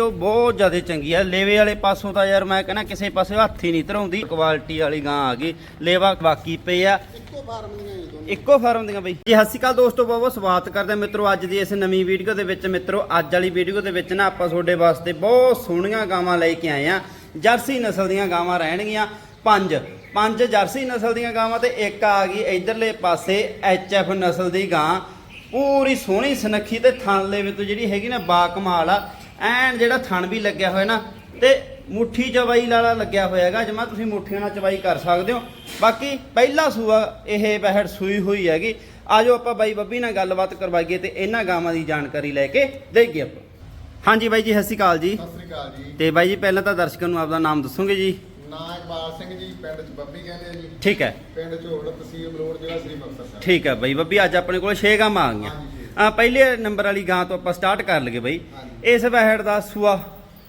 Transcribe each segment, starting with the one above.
ਉਹ ਬਹੁਤ ਜ਼ਿਆਦਾ ਚੰਗੀ ਆ। ਲੇਵੇ ਵਾਲੇ ਪਾਸੋਂ ਤਾਂ ਯਾਰ ਮੈਂ ਕਹਿੰਦਾ ਕਿਸੇ ਪਾਸੇ ਹੱਥ ਹੀ ਨਹੀਂ ਧਰਾਉਂਦੀ। ਕੁਆਲਿਟੀ ਵਾਲੀ ਗਾਂ ਆ ਗਈ। ਲੇਵਾ ਬਾਕੀ ਪਏ ਆ। ਇੱਕੋ ਫਾਰਮ ਦੀਆਂ ਜੀ ਦੋਨੋਂ। ਇੱਕੋ ਫਾਰਮ ਦੀਆਂ ਬਈ। ਜੀ ਸਤਿ ਸ਼੍ਰੀ ਅਕਾਲ ਦੋਸਤੋ ਬਹੁਤ ਬਹੁਤ ਸਵਾਗਤ ਕਰਦੇ ਮਿੱਤਰੋ ਅੱਜ ਦੀ ਇਸ ਨਵੀਂ ਵੀਡੀਓ ਦੇ ਵਿੱਚ ਮਿੱਤਰੋ ਅੱਜ ਵਾਲੀ ਵੀਡੀਓ ਦੇ ਵਿੱਚ ਨਾ ਆਪਾਂ ਤੁਹਾਡੇ ਵਾਸਤੇ ਬਹੁਤ ਸੋਹਣੀਆਂ ਗਾਵਾਂ ਲੈ ਕੇ ਆਏ ਆ ਜਰਸੀ ਨਸਲ ਦੀਆਂ ਗਾਵਾਂ ਰਹਿਣਗੀਆਂ ਪੰਜ। ਪੰਜ ਜਰਸੀ ਨਸਲ ਦੀਆਂ ਗਾਵਾਂ ਤੇ ਇੱਕ ਆ ਗਈ ਇਧਰਲੇ ਪਾਸੇ ਐਫ ਨਸਲ ਦੀ ਗਾਂ। ਪੂਰੀ ਸੋਹਣੀ ਸੁਨੱਖੀ ਤੇ ਥਣ ਲੈਵੇ ਤੋਂ ਜਿਹੜੀ ਹੈਗੀ ਨਾ ਬਾ ਕਮਾਲ ਆ। ਐਨ ਜਿਹੜਾ ਥਣ ਵੀ ਲੱਗਿਆ ਹੋਇਆ ਨਾ ਤੇ ਮੁੱਠੀ ਚਵਾਈ ਵਾਲਾ ਲੱਗਿਆ ਹੋਇਆ ਹੈਗਾ ਜਮਾ ਤੁਸੀਂ ਮੁੱਠੀਆਂ ਨਾਲ ਚਵਾਈ ਕਰ ਸਕਦੇ ਹੋ। ਬਾਕੀ ਪਹਿਲਾ ਸੂਆ ਇਹ ਬਹਿੜ ਸੂਈ ਹੋਈ ਹੈਗੀ। ਆਜੋ ਆਪਾਂ ਬਾਈ ਬੱਬੀ ਨਾਲ ਗੱਲਬਾਤ ਕਰਵਾਈਏ ਤੇ ਇਹਨਾਂ ਗਾਵਾਂ ਦੀ ਜਾਣਕਾਰੀ ਲੈ ਕੇ ਦੇਈਏ ਆਪਾਂ। ਹਾਂਜੀ ਬਾਈ ਜੀ ਸਤਿ ਸ਼੍ਰੀ ਅਕਾਲ ਜੀ। ਸਤਿ ਸ੍ਰੀ ਅਕਾਲ ਜੀ। ਤੇ ਬਾਈ ਜੀ ਪਹਿਲਾਂ ਤਾਂ ਦਰਸ਼ਕਾਂ ਨੂੰ ਆਪਦਾ ਨਾਮ ਦੱਸੋਗੇ ਜੀ? ਨਾਂ ਇਕਬਾਲ ਸਿੰਘ ਜੀ ਪਿੰਡ ਚ ਬੱਬੀ ਕਹਿੰਦੇ ਆ ਜੀ। ਠੀਕ ਹੈ। ਪਿੰਡ ਝੋੜ ਤਹਿਸੀਲ ਬਲੋੜ ਜ਼ਿਲ੍ਹਾ ਸ੍ਰੀ ਮੁਕਤਸਰ ਸਾਹਿਬ। ਠੀਕ ਹੈ ਬਾਈ ਬੱਬੀ ਅੱਜ ਆਪਣੇ ਕੋਲ 6 ਗਾਵਾਂ ਆ ਗਈਆਂ। ਆ ਪਹਿਲੇ ਨੰਬਰ ਵਾਲੀ ਗਾਂ ਤੋਂ ਆਪਾਂ ਸਟਾਰਟ ਕਰ ਲਈਏ ਬਾਈ। ਹਾਂਜੀ। ਇਸ ਬਹਿੜ ਦਾ ਸੂਆ।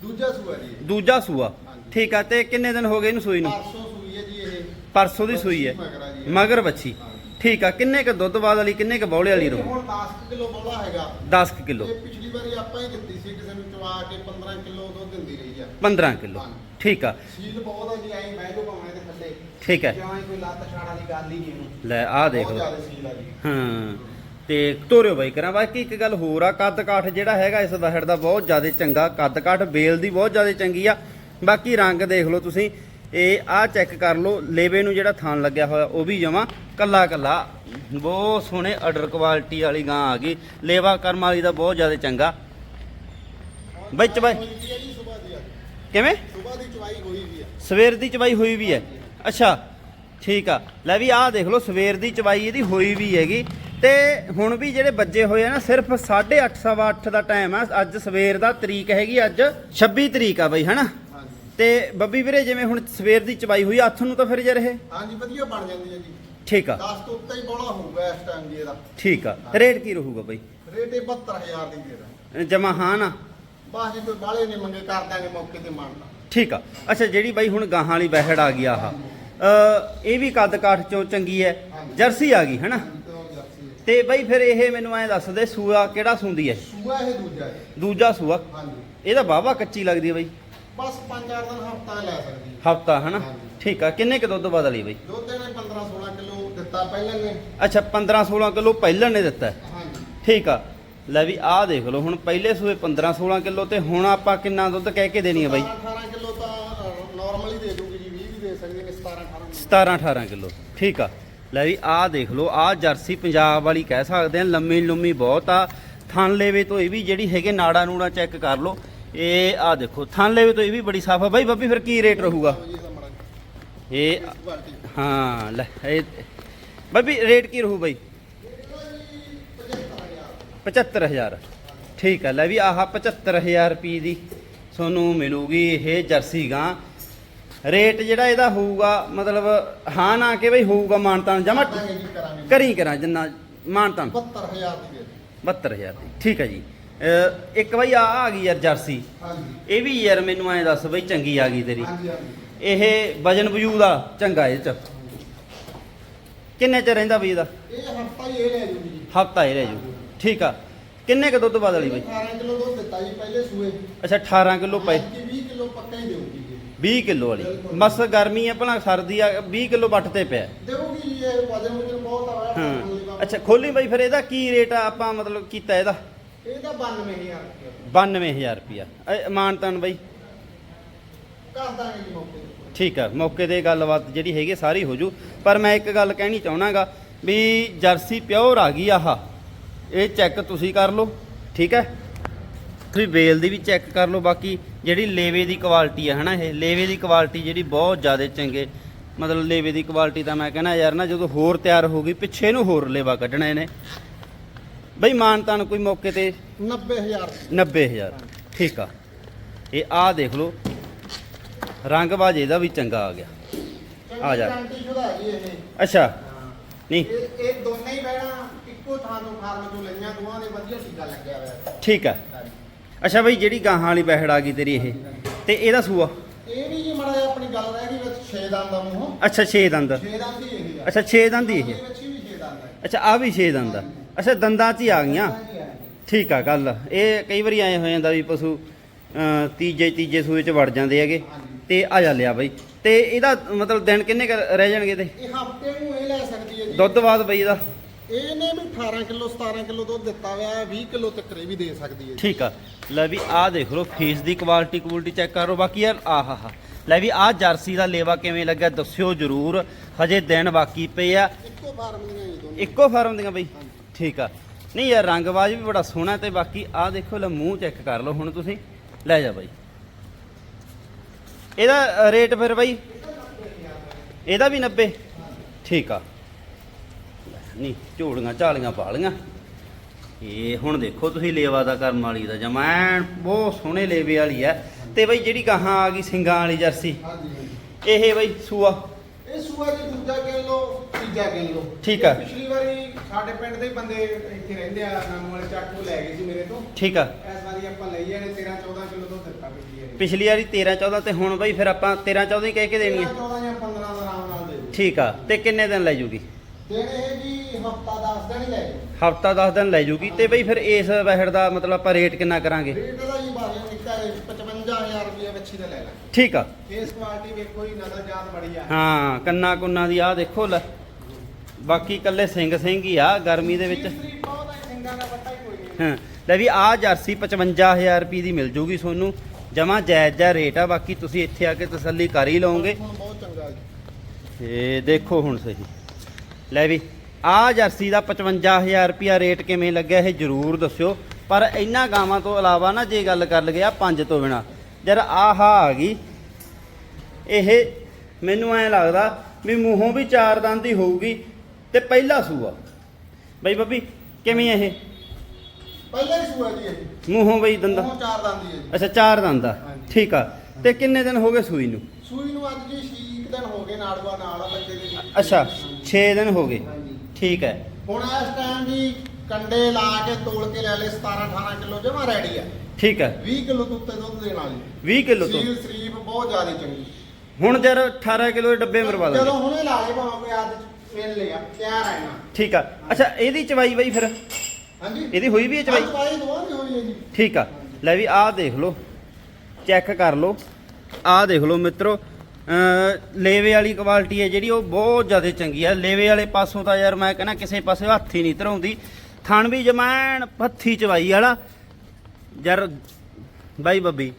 ਦੂਜਾ ਸੂਆ ਜੀ। ਦੂਜਾ ਸੂਆ। ਹਾਂਜੀ। ਠੀਕ ਆ ਤੇ ਕਿੰਨੇ ਦਿਨ ਹੋ ਗਏ ਇਹਨੂੰ ਸੂਈ ਨੂੰ? ਪਰਸੋਂ ਸੂਈ ਹੈ ਜੀ ਇਹ। ਪਰਸੋਂ ਦੀ ਸੂਈ ਹੈ। ਮਗਰ ਆ ਜੀ। ਮਗਰ ਬੱਚੀ ਹਾਂਜੀ। ਠੀਕ ਆ ਕਿੰਨੇ ਕ ਦੁੱਧ ਬਾਦ ਵਾਲੀ ਕਿੰਨੇ ਕ ਬੌਲੇ ਵਾਲੀ ਇਹ ਹੁਣ 10 ਕਿਲੋ ਬੋਲਾ ਹੈਗਾ। 10 ਕਿਲੋ। ਇਹ ਪਿਛਲੀ ਵਾਰੀ ਆਪਾਂ ਹੀ ਦਿੱਤੀ ਸੀ ਕਿਸੇ ਨੂੰ ਚਵਾ ਕੇ 15 ਕਿਲੋ ਦੁੱਧ ਦਿੰਦੀ ਰਹੀ ਆ। 15 ਕਿਲੋ। ਹਾਂਜੀ। ਠੀਕ ਆ। ਸੀਲ ਬਹੁਤ ਆ ਜੀ ਐਂ ਬਹਿ ਜਾਓ ਭਾਵੇਂ ਦੇ ਥੱਲੇ। ਠੀਕ ਹੈ ਜਿਵੇਂ ਕੋਈ ਲੱਤ ਛਾੜਾ ਦੀ ਗੱਲ ਹੀ ਨਹੀਂ ਇਹਨੂੰ। ਲੈ ਆਹ ਦੇਖ ਬਹੁਤ ਲਓ। ਜ਼ਿਆਦਾ ਸੀਲ ਆ ਜੀ। ਹਾਂ। ਤੇ ਤੋਰਿਓ ਬਾਈ ਕਰਾਂ। ਬਾਕੀ ਇੱਕ ਗੱਲ ਹੋਰ ਆ ਕੱਦ ਕਾਠ ਜਿਹੜਾ ਹੈਗਾ ਇਸ ਵਹਿੜ ਦਾ ਬਹੁਤ ਜ਼ਿਆਦਾ ਚੰਗਾ ਕੱਦ ਕਾਠ ਬੇਲ ਦੀ ਬਹੁਤ ਜ਼ਿਆਦਾ ਚੰਗੀ ਆ। ਬਾਕੀ ਰੰਗ ਦੇਖ ਲਓ ਤੁਸੀਂ, ਇਹ ਆਹ ਚੈੱਕ ਕਰ ਲਓ, ਲੇਵੇ ਨੂੰ ਜਿਹੜਾ ਥਾਨ ਲੱਗਿਆ ਹੋਇਆ, ਉਹ ਵੀ ਜਮਾ ਕੱਲਾ ਕੱਲਾ ਬਹੁਤ ਸੋਹਣੇ ਆਰਡਰ ਕੁਆਲਿਟੀ ਵਾਲੀ ਗਾਂ ਆ ਗਈ। ਲੇਵਾ ਕਰਮ ਵਾਲੀ ਦਾ ਬਹੁਤ ਜ਼ਿਆਦਾ ਚੰਗਾ। ਬਾਈ ਕਿਵੇਂ? ਸਵੇਰ ਦੀ ਚਵਾਈ ਹੋਈ ਵੀ ਆ ਸਵੇਰ ਦੀ ਚਵਾਈ ਹੋਈ ਵੀ ਹੈ। ਅੱਛਾ, ਠੀਕ ਆ। ਲੈ ਵੀ ਆਹ ਦੇਖ ਲਓ, ਸਵੇਰ ਦੀ ਚਵਾਈ ਇਹਦੀ ਹੋਈ ਵੀ ਹੈਗੀ। ਤੇ ਹੁਣ ਵੀ ਜਿਹੜੇ ਵੱਜੇ ਹੋਏ ਆ ਨਾ ਸਿਰਫ 8:30 ਸਵਾ ਅੱਠ ਦਾ ਟਾਈਮ ਆ। ਅੱਜ ਸਵੇਰ ਦਾ ਤਰੀਕ ਹੈਗੀ ਅੱਜ 26 ਤਰੀਕ ਆ ਬਈ ਹਨਾ? ਤੇ ਬੱਬੀ ਵੀਰੇ ਜਿਵੇਂ ਹੁਣ ਸਵੇਰ ਦੀ ਚਵਾਈ ਹੋਈ ਹੱਥ ਨੂੰ ਤਾਂ ਫਿਰ ਜੇ ਰਹੇ? ਹਾਂਜੀ ਵਧੀਆ ਬਣ ਜਾਂਦੀ ਹੈ ਜੀ। ਠੀਕ ਆ। 10 ਤੋਂ ਉੱਤੇ ਹੀ ਬੋਲਾ ਹੋਊਗਾ ਇਸ ਟਾਈਮ ਜੀ ਇਹਦਾ। ਠੀਕ ਆ। ਰੇਟ ਕੀ ਰਹੂਗਾ ਬਈ? ਰੇਟ ਇਹ 72000 ਦੀ ਦੇ ਦਾਂ ਜਮਾ ਹਾਂ ਨਾ ਬਾਸ ਜੀ ਕੋਈ ਬਾਲੇ ਨਹੀਂ ਮੰਗੇ ਕਰ ਦਾਂਗੇ ਮੌਕੇ ਤੇ ਮੰਨਦਾ ਠੀਕ ਆ। ਅੱਛਾ ਜਿਹੜੀ ਬਾਈ ਹੁਣ ਗਾਹਾਂ ਵਾਲੀ ਬਹਿੜ ਆ ਗਈ ਆਹ ਇਹ ਵੀ ਕੱਦ ਕਾਠ ਚੋਂ ਚੰਗੀ ਹੈ ਜਰਸੀ ਆ ਗਈ ਹਨਾ? ਤੇ ਬਾਈ ਫਿਰ ਇਹ ਮੈਨੂੰ ਐਂ ਦੱਸ ਦੇ ਸੂਆ ਕਿਹੜਾ ਸੁੰਦੀ ਹੈ ਸੂਆ ਇਹ ਦੂਜਾ ਹੈ ਦੂਜਾ ਸੂਆ? ਹਾਂਜੀ। ਇਹਦਾ ਵਾਹਵਾ ਕੱਚੀ ਲੱਗਦੀ ਹੈ ਬਾਈ। ਬਸ 5-4 ਦਿਨ ਹਫਤਾ ਲੈ ਸਕਦੀ ਹਫਤਾ ਹਨਾ? ਹਾਂਜੀ। ਠੀਕ ਆ ਕਿੰਨੇ ਕ ਦੁੱਧ ਬਦਲੀ ਬਾਈ? ਦੁੱਧ ਇਹਨੇ 15-16 ਕਿਲੋ ਦਿੱਤਾ ਪਹਿਲਾਂ ਨੇ। ਅੱਛਾ 15 16 ਕਿਲੋ ਪਹਿਲਾਂ ਨੇ ਦਿੱਤਾ। ਹੈ। ਹਾਂਜੀ। ਠੀਕ ਆ। ਲੈ ਵੀ ਆਹ ਦੇਖ ਲਓ ਹੁਣ ਪਹਿਲੇ ਸੂਏ 15 16 ਕਿਲੋ ਤੇ ਹੁਣ ਆਪਾਂ ਕਿੰਨਾ ਦੁੱਧ ਕਹਿ ਕੇ ਦੇਣੀ ਹੈ ਬਾਈ? 18 ਕਿਲੋ ਤਾਂ ਨਾਰਮਲ ਦੇ ਦੂਗੀ ਜੀ 20 ਵੀ ਦੇ ਸਕਦੀ ਨੇ 17-18 17 18 ਕਿਲੋ। ਠੀਕ ਆ। ਲੈ ਵੀ ਆਹ ਦੇਖ ਲਓ, ਆਹ ਜਰਸੀ ਪੰਜਾਬ ਵਾਲੀ ਕਹਿ ਸਕਦੇ ਆ ਲੰਮੀ ਲੰਮੀ ਬਹੁਤ ਆ। ਥਣ ਲੇਵੇ ਤੋਂ ਇਹ ਵੀ ਜਿਹੜੀ ਹੈਗੇ ਨਾੜਾ ਨੂੜਾ ਚੈੱਕ ਕਰ ਲਓ। ਇਹ ਆਹ ਦੇਖੋ, ਥਣ ਲੇਵੇ ਤੋਂ ਇਹ ਵੀ ਬੜੀ ਸਾਫ਼ ਆ। ਬਾਈ ਬੱਬੀ, ਫਿਰ ਕੀ ਰੇਟ ਰਹੂਗਾ? ਇਹ, ਹਾਂ, ਲੈ, ਇਹ ਬੱਬੀ ਰੇਟ ਕੀ ਰਹੂ ਬਾਈ? 75000 ਠੀਕ ਆ, ਲੈ ਵੀ ਆਹ 75000 ਰੁਪਏ ਦੀ ਤੁਹਾਨੂੰ ਮਿਲੂਗੀ ਇਹ ਜਰਸੀ ਗਾਂ। ਰੇਟ ਜਿਹੜਾ ਇਹਦਾ ਹੋਊਗਾ ਮਤਲਬ ਹਾਂ ਨਾ ਕਿ ਬਈ ਹੋਊਗਾ ਮਾਨਤਾਨ ਜਮਾ ਜੀ ਕਰੀ ਕਰਾਂ ਜਿੰਨਾ ਮਾਨਤਾਨ 72000 ਦੀ ਦੇ ਦਿਓ। 72000 ਦੀ ਠੀਕ ਹੈ ਜੀ। ਇੱਕ ਬਈ ਆ ਆ ਗਈ ਯਾਰ ਜਰਸੀ। ਹਾਂਜੀ। ਇਹ ਵੀ ਯਾਰ ਮੈਨੂੰ ਐਂ ਦੱਸ ਬਈ ਚੰਗੀ ਆ ਗਈ ਤੇਰੀ। ਹਾਂਜੀ ਹਾਂਜੀ। ਇਹ ਵਜਨ ਵਜੂ ਦਾ ਚੰਗਾ ਇਹ ਚ। ਕਿੰਨੇ ਚ ਰਹਿੰਦਾ ਬਈ ਇਹਦਾ? ਇਹ ਹਫਤਾ ਹੀ ਇਹ ਲੈ ਜੂਗੀ ਜੀ। ਹਫਤਾ ਹੀ ਰਹਿ ਜੂ। ਠੀਕ ਆ। ਕਿੰਨੇ ਕ ਦੁੱਧ ਬਦਲੀ ਬਈ? 18 ਕਿਲੋ ਦੁੱਧ ਦਿੱਤਾ ਜੀ ਪਹਿਲੇ ਸੂਏ। ਅੱਛਾ 18 ਕਿਲੋ ਪਏ। ਐਤਕੀ 20 ਕਿਲੋ ਪੱਕਾ ਹੀ ਜੀ 20 ਕਿਲੋ ਵਾਲੀ। ਬਸ ਗਰਮੀ ਹੈ ਭਲਾ ਸਰਦੀ ਆ 20 ਕਿਲੋ ਵੱਟ ਤੇ ਪਿਆ। ਦੇਊਗੀ ਜੀ, ਇਹ ਵਜਨ ਵਜਨ ਬਹੁਤ ਆ ਹਾਂ। ਅੱਛਾ ਖੋਲੀ ਬਈ ਫਿਰ ਇਹਦਾ ਕੀ ਰੇਟ ਆ ਆਪਾਂ ਮਤਲਬ ਕੀਤਾ ਇਹਦਾ? ਇਹ ਤਾਂ 92000 ਰੁਪਏ 92000 ਰੁਪਿਆ ਮਾਨਤਨ ਬਈ। ਕਰ ਦਾਂਗੇ ਜੀ ਮੌਕੇ ਤੇ। ਠੀਕ ਆ ਮੌਕੇ ਤੇ ਗੱਲਬਾਤ ਜਿਹੜੀ ਹੈਗੀ ਸਾਰੀ ਹੋ ਜੂ। ਪਰ ਮੈਂ ਇੱਕ ਗੱਲ ਕਹਿਣੀ ਚਾਹਣਾਗਾ ਵੀ ਜਰਸੀ ਪਿਓਰ ਆ ਗਈ ਆਹ। ਇਹ ਚੈੱਕ ਤੁਸੀਂ ਕਰ ਲਓ ਠੀਕ ਹੈ? ਤੁਸੀਂ ਬੇਲ ਦੀ ਵੀ ਚੈੱਕ ਕਰ ਲਓ ਬਾਕੀ ਜਿਹੜੀ ਲੇਵੇ ਦੀ ਕੁਆਲਿਟੀ ਹੈ ਹਨਾ ਇਹ? ਲੇਵੇ ਦੀ ਕੁਆਲਿਟੀ ਜਿਹੜੀ ਬਹੁਤ ਜ਼ਿਆਦਾ ਚੰਗੇ ਮਤਲਬ ਲੇਵੇ ਦੀ ਕੁਆਲਿਟੀ ਤਾਂ ਮੈਂ ਕਹਿੰਦਾ ਯਾਰ ਨਾ ਜਦੋਂ ਹੋਰ ਤਿਆਰ ਹੋ ਗਈ ਪਿੱਛੇ ਨੂੰ ਹੋਰ ਲੇਵਾ ਕੱਢਣਾ ਇਹਨੇ। ਬਈ ਮਾਨਤਾਨ ਕੋਈ ਮੌਕੇ ਤੇ 90000 90000 ਠੀਕ ਆ। ਇਹ ਆਹ ਦੇਖ ਲਓ ਰੰਗ ਬਾਜ ਇਹਦਾ ਵੀ ਚੰਗਾ ਆ ਗਿਆ। ਆ ਜਾ। ਅੱਛਾ ਨਹੀਂ। ਇਹ ਇਹ ਦੋਨੇ ਹੀ ਬਹਿਣਾ ਇੱਕੋ ਥਾਂ ਤੋਂ ਫਾਰਮ ਤੋਂ ਲਈਆਂ ਦੋਵਾਂ ਦੇ ਵਧੀਆ ਟੀਕਾ ਲੱਗਿਆ ਹੋਇਆ। ਠੀਕ ਆ। ਅੱਛਾ ਬਈ ਜਿਹੜੀ ਗਾਹਾਂ ਵਾਲੀ ਬਹਿੜ ਆ ਗਈ ਤੇਰੀ ਇਹ ਤੇ ਇਹਦਾ ਸੂਆ? ਇਹ ਵੀ ਜੀ ਮੜਾ ਆਪਣੀ ਗੱਲ ਰਹਿ ਗਈ ਵਿੱਚ 6 ਦੰਦ ਦਾ ਮੂੰਹ। ਅੱਛਾ 6 ਦੰਦ। 6 ਦੰਦ ਹੀ ਇਹ ਅੱਛਾ 6 ਦੰਦ ਹੀ ਇਹ। ਇਹਦੇ ਵਿੱਚ ਵੀ 6 ਦੰਦ ਹੈ ਅੱਛਾ ਆ ਵੀ 6 ਦੰਦ ਆ। ਅੱਛਾ ਦੰਦਾਂ 'ਚ ਹੀ ਆ ਗਈਆਂ। ਠੀਕ ਆ ਗੱਲ ਇਹ ਕਈ ਵਾਰੀ ਐ ਹੋ ਜਾਂਦਾ ਵੀ ਪਸ਼ੂ ਤੀਜੇ ਤੀਜੇ ਸੂਏ ਚ ਵੜ ਜਾਂਦੇ ਹੈਗੇ। ਤੇ ਆ ਜਾ ਲਿਆ ਬਾਈ। ਤੇ ਇਹਦਾ ਮਤਲਬ ਦਿਨ ਕਿੰਨੇ ਰਹਿ ਜਾਣਗੇ ਤੇ? ਇਹ ਹਫ਼ਤੇ ਨੂੰ ਇਹ ਲੈ ਸਕਦੀ ਹੈ ਜੀ। ਦੁੱਧ ਬਾਅਦ ਬਈ ਇਹਦਾ? ਇਹਨੇ ਵੀ 18 ਕਿਲੋ 17 ਕਿਲੋ ਦੁੱਧ ਦਿੱਤਾ ਹੋਇਆ 20 ਕਿਲੋ ਤੱਕ ਵੀ ਦੇ ਸਕਦੀ ਹੈ ਠੀਕ ਆ। ਲੈ ਵੀ ਆਹ ਦੇਖ ਲਓ ਫੇਸ ਦੀ ਕੁਆਲਿਟੀ ਕੁਆਲਿਟੀ ਚੈੱਕ ਕਰੋ। ਬਾਕੀ ਯਾਰ ਆਹ ਹਾ ਲੈ ਵੀ ਆਹ ਜਰਸੀ ਦਾ ਲੇਵਾ ਕਿਵੇਂ ਲੱਗਾ ਦੱਸਿਓ ਜਰੂਰ। ਹਜੇ ਦਿਨ ਬਾਕੀ ਪਏ ਆ। ਇੱਕੋ ਫਾਰਮ ਦੀਆਂ ਜੀ ਦੋਨੋਂ। ਇੱਕੋ ਫਾਰਮ ਦੀਆਂ ਬਈ? ਠੀਕ ਆ। ਨਹੀਂ ਯਾਰ ਰੰਗਬਾਜ ਵੀ ਬੜਾ ਸੋਹਣਾ ਤੇ ਬਾਕੀ ਆਹ ਦੇਖੋ ਲੈ ਮੂੰਹ ਚੈੱਕ ਕਰ ਲਓ ਹੁਣ ਤੁਸੀਂ। ਲੈ ਜਾ ਬਾਈ। ਇਹਦਾ ਰੇਟ ਫਿਰ ਬਾਈ? ਇਹਦਾ ਵੀ 90 ਠੀਕ ਆ। ਨਹੀਂ ਝੋਲੀਆਂ ਝਾਲੀਆਂ ਪਾ ਲੀਆਂ ਇਹ ਹੁਣ ਦੇਖੋ ਤੁਸੀਂ ਲੇਵਾ ਦਾ ਕਰਨ ਵਾਲੀ ਦਾ ਜਮੈਨ ਬਹੁਤ ਸੋਹਣੇ ਲੇਵੇ ਵਾਲੀ ਆ ਤੇ ਬਈ ਜਿਹੜੀ ਗਾਹਾਂ ਆ ਗਈ ਸਿੰਗਾਂ ਵਾਲੀ ਜਰਸੀ। ਇਹ ਬਈ ਸੂਆ। ਇਹ ਸੂਆ ਜੀ ਦੂਜਾ ਕਿਲੋ ਲੋ ਤੀਜਾ ਕਿਲੋ। ਲੋ ਠੀਕ ਆ। ਪਿਛਲੀ ਵਾਰੀ ਸਾਡੇ ਪਿੰਡ ਦੇ ਹੀ ਬੰਦੇ ਇੱਥੇ ਰਹਿੰਦੇ ਆ ਨਾਮ ਵਾਲੇ ਚੱਕ ਤੋਂ ਲੈ ਗਏ ਸੀ ਮੇਰੇ ਤੋਂ। ਠੀਕ ਆ। ਇਸ ਵਾਰੀ ਆਪਾਂ ਲਈ ਇਹਨੇ 13 14 ਕਿਲੋ ਦੁੱਧ ਦਿੱਤਾ ਪਿਛਲੀ ਵਾਰੀ ਪਿਛਲੀ ਵਾਰੀ 13 14 ਤੇ ਹੁਣ ਬਈ ਫਿਰ ਆਪਾਂ 13 14 ਹੀ ਕਹਿ ਕੇ ਦੇਣੀ ਹੈ 14 ਜਾਂ 15 ਦਾ ਆਰਾਮ ਨਾਲ ਦੇ। ਠੀਕ ਆ। ਤੇ ਕਿੰਨੇ ਦਿਨ ਲੈ ਜੂਗੀ? ਦੇਣੇ ਇਹ ਜੀ ਹਫਤਾ 10 ਦਿਨ ਹੀ ਲੈ ਜਾਓ। ਹਫਤਾ 10 ਦਿਨ ਲੈ ਜੂਗੀ ਤੇ ਬਈ ਫਿਰ ਇਸ ਵਹਿੜ ਦਾ ਮਤਲਬ ਆਪਾਂ ਰੇਟ ਕਿੰਨਾ ਕਰਾਂਗੇ? ਰੇਟ ਦਾ ਜੀ ਬਾਰੇ ਨਿੱਕਾ ਹੈ 55000 ਰੁਪਏ ਵੱਛੀ ਦਾ ਲੈ ਲੈ। ਠੀਕ ਆ। ਫੇਸ ਕੁਆਲਿਟੀ ਵੇਖੋ ਜੀ ਨਜ਼ਰ ਜਾਤ ਬੜੀ ਆ। ਹਾਂ ਕੰਨਾ ਕੁੰਨਾ ਦੀ ਆ ਦੇਖੋ ਲੈ। ਬਾਕੀ ਕੱਲੇ ਸਿੰਘ ਸਿੰਘ ਹੀ ਆ ਗਰਮੀ ਦੇ ਵਿੱਚ। ਤੀਸਰੀ ਬਹੁਤ ਹੈ ਸਿੰਘਾਂ ਦਾ ਵੱਟਾ ਹੀ ਕੋਈ ਨਹੀਂ। ਹਾਂ ਲੈ ਵੀ ਆ ਜਰਸੀ 55000 ਰੁਪਏ ਦੀ ਮਿਲ ਜੂਗੀ ਤੁਹਾਨੂੰ। ਜਮਾ ਜਾਇਜ਼ ਜਾ ਰੇਟ ਆ ਬਾਕੀ ਤੁਸੀਂ ਇੱਥੇ ਆ ਕੇ ਤਸੱਲੀ ਕਰ ਹੀ ਲਓਗੇ। ਹੁਣ ਬਹੁਤ ਚੰਗਾ ਜੀ। ਇਹ ਦੇਖੋ ਹੁਣ ਸਹੀ। ਲੈ ਵੀ ਆ ਜਰਸੀ ਦਾ 55000 ਰੁਪਿਆ ਰੇਟ ਕਿਵੇਂ ਲੱਗਿਆ ਇਹ ਜਰੂਰ ਦੱਸਿਓ। ਪਰ ਇਹਨਾਂ ਗਾਵਾਂ ਤੋਂ ਇਲਾਵਾ ਨਾ ਜੇ ਗੱਲ ਕਰ ਲਗੇ ਆ ਪੰਜ ਤੋਂ ਬਿਨਾ ਜਦ ਆਹ ਆ ਗਈ ਇਹ ਮੈਨੂੰ ਐ ਲੱਗਦਾ ਵੀ ਮੂੰਹੋਂ ਵੀ ਚਾਰ ਦੰਦ ਹੀ ਹੋਊਗੀ ਤੇ ਪਹਿਲਾ ਸੂਆ। ਬਈ ਬੱਬੀ ਕਿਵੇਂ ਇਹ? ਪਹਿਲਾਂ ਹੀ ਸੂਆ ਜੀ ਇਹ। ਮੂੰਹੋਂ ਬਈ ਦੰਦਾ। ਚਾਰ ਦੰਦੀ ਹੈ ਜੀ। ਅੱਛਾ ਚਾਰ ਦੰਦ ਆ। ਹਾਂਜੀ। ਠੀਕ ਆ। ਤੇ ਕਿੰਨੇ ਦਿਨ ਹੋ ਗਏ ਸੂਈ ਨੂੰ? ਸੂਈ ਨੂੰ ਅੱਜ ਜੀ ਛੀਕ ਦਿਨ ਹੋ ਗਏ ਨਾੜੂਆ ਨਾਲ ਬੱਚੇ ਦੇ। ਅੱਛਾ 6 ਦਿਨ ਹੋ ਗਏ। ਠੀਕ ਹੈ। ਹੁਣ ਇਸ ਟਾਈਮ ਜੀ ਕੰਡੇ ਲਾ ਕੇ ਤੋਲ ਕੇ ਲੈ ਲੈ 17 18 ਕਿਲੋ ਜਮਾ ਰੈਡੀ ਆ। ਠੀਕ ਹੈ। 20 ਕਿਲੋ ਤੋਂ ਉੱਤੇ ਦੁੱਧ ਦੇਣ ਵਾਲੀ 20 ਕਿਲੋ ਤੋਂ। ਸੀਲ ਸਰੀਪ ਬਹੁਤ ਜ਼ਿਆਦਾ ਚੰਗੀ। ਹੁਣ ਜਰ 18 ਕਿਲੋ ਦੇ ਡੱਬੇ ਮਰਵਾ ਜਦੋਂ ਦਾਂਗੇ ਹੁਣੇ ਲਾ ਲੇ ਭਾਵੇਂ ਅੱਜ ਮਿਲ ਲਿਆ ਤਿਆਰ ਆ ਇਹਨਾਂ। ਠੀਕ ਆ। ਅੱਛਾ ਇਹਦੀ ਚਵਾਈ ਬਈ ਫਿਰ? ਹਾਂਜੀ। ਇਹਦੀ ਹੋਈ ਵੀ ਹੈ ਚਵਾਈ? ਚਵਾਈ ਦੋਵਾਂ ਦੀ ਹੋਣੀ ਹੈ ਜੀ। ਠੀਕ ਆ। ਲੈ ਵੀ ਆਹ ਦੇਖ ਲਓ। ਚੈੱਕ ਕਰ ਲਓ। ਆਹ ਦੇਖ ਲਓ ਮਿੱਤਰੋ। ਲੇਵੇ ਵਾਲੀ ਕੁਆਲਿਟੀ ਹੈ ਜਿਹੜੀ ਉਹ ਬਹੁਤ ਜ਼ਿਆਦਾ ਚੰਗੀ ਆ। ਲੇਵੇ ਵਾਲੇ ਪਾਸੋਂ ਤਾਂ ਯਾਰ ਮੈਂ ਕਹਿੰਦਾ ਕਿਸੇ ਪਾਸੇ ਹੱਥ ਹੀ ਨਹੀਂ ਧਰਾਉਂਦੀ। ਥਣ ਵੀ ਜਮੈਣ ਪੱਥੀ ਚਵਾਈ ਵਾਲਾ। ਯਾਰ ਬਾਈ ਬੱਬੀ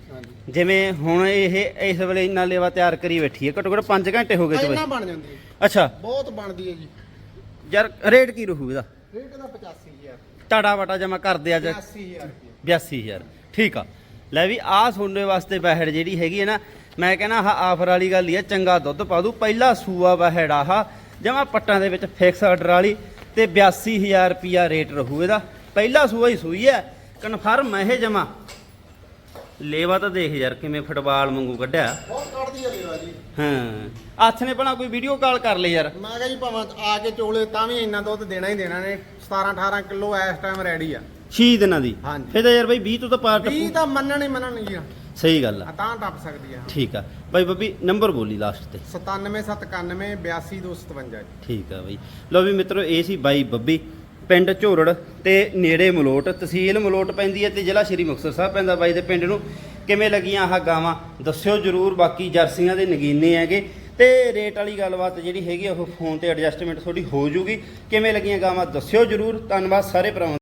ਜਿਵੇਂ ਹੁਣ ਇਹ ਇਸ ਵੇਲੇ ਇੰਨਾ ਲੇਵਾ ਤਿਆਰ ਕਰੀ ਬੈਠੀ ਹੈ ਘੱਟੋ ਘੱਟ 5 ਘੰਟੇ ਹੋ ਗਏ ਇੰਨਾ ਚਵਾਈ ਬਣ ਜਾਂਦੀ ਹੈ। ਅੱਛਾ। ਬਹੁਤ ਬਣਦੀ ਹੈ ਜੀ। ਯਾਰ ਰੇਟ ਕੀ ਰਹੂ ਇਹਦਾ? ਰੇਟ ਦਾ 85000 ਟਾੜਾ ਵਟਾ ਜਮਾ ਕਰਦੇ ਅੱਜ 85000 ਰੁਪਏ। 82000 ਠੀਕ ਆ। ਲੈ ਵੀ ਆਹ ਸੋਨੇ ਵਾਸਤੇ ਬਹਿੜ ਜਿਹੜੀ ਹੈਗੀ ਹੈ ਨਾ ਮੈਂ ਕਹਿੰਦਾ ਆਹ ਆਫਰ ਵਾਲੀ ਗੱਲ ਹੀ ਆ ਚੰਗਾ ਦੁੱਧ ਪਾ ਦੂ ਪਹਿਲਾ ਸੂਆ ਬਹਿੜ ਆਹ ਜਮਾ ਪੱਟਾਂ ਦੇ ਵਿੱਚ ਫਿਕਸ ਆਰਡਰ ਵਾਲੀ ਤੇ 82000 ਰੁਪਿਆ ਰੇਟ ਰਹੂ ਇਹਦਾ। ਪਹਿਲਾ ਸੂਆ ਹੀ ਸੂਈ ਹੈ ਕਨਫਰਮ ਇਹ ਜਮਾ। ਲੇਵਾ ਤਾਂ ਦੇਖ ਯਾਰ ਕਿਵੇਂ ਫੁੱਟਬਾਲ ਵਾਂਗੂ ਕੱਢਿਆ। ਬਹੁਤ ਕੱਢਦੀ ਹੈ ਲੇਵਾ ਜੀ। ਹਾਂ ਹੱਥ ਨੇ ਭਲਾ ਕੋਈ ਵੀਡੀਓ ਕਾਲ ਕਰ ਲਈ ਯਾਰ। ਮੈਂ ਕਿਹਾ ਜੀ ਭਾਵੇਂ ਆ ਕੇ ਚੋਲੇ ਤਾਂ ਵੀ ਇੰਨਾ ਦੁੱਧ ਦੇਣਾ ਹੀ ਦੇਣਾ ਨੇ। 17 18 ਕਿਲੋ ਇਸ ਟਾਈਮ ਰੈਡੀ ਆ। 6 ਦਿਨਾਂ ਦੀ। ਹਾਂਜੀ। ਫਿਰ ਤਾਂ ਯਾਰ ਬਈ 20 ਤੋਂ ਤਾਂ ਪਾਰ 20 ਟੱਪੂ। ਤਾਂ ਮੰਨਣ ਹੀ ਮੰਨਣ ਜੀ। ਆ ਸਹੀ ਗੱਲ ਆ। ਤਾਂ ਟੱਪ ਸਕਦੀ ਆ। ਠੀਕ ਆ। ਬਾਈ ਬੱਬੀ ਨੰਬਰ ਬੋਲੀ ਲਾਸਟ ਤੇ। 9791 82257 ਜੀ। ਠੀਕ ਆ ਬਈ। ਲਓ ਵੀ ਮਿੱਤਰੋ ਇਹ ਸੀ ਬਾਈ ਬੱਬੀ। ਪਿੰਡ ਝੋਰੜ ਤੇ ਨੇੜੇ ਮਲੋਟ ਤਹਿਸੀਲ ਮਲੋਟ ਪੈਂਦੀ ਹੈ ਤੇ ਜ਼ਿਲ੍ਹਾ ਸ਼੍ਰੀ ਮੁਕਤਸਰ ਸਾਹਿਬ ਪੈਂਦਾ ਬਾਈ ਦੇ ਪਿੰਡ ਨੂੰ। ਕਿਵੇਂ ਲੱਗੀਆਂ ਆਹ ਗਾਵਾਂ? ਦੱਸਿਓ ਜਰੂਰ ਬਾਕੀ ਜਰਸੀਆਂ ਦੇ ਨਗੀਨੇ ਹੈਗੇ। ਤੇ ਰੇਟ ਵਾਲੀ ਗੱਲਬਾਤ ਜਿਹੜੀ ਹੈਗੀ ਉਹ ਫੋਨ ਤੇ ਐਡਜਸਟਮੈਂਟ ਥੋੜੀ ਹੋ ਜੂਗੀ। ਕਿਵੇਂ ਲੱਗੀਆਂ ਗਾਵਾਂ? ਦੱਸਿਓ ਜਰੂਰ। ਧੰਨਵਾਦ ਸਾਰੇ ਭਰਾਵਾਂ।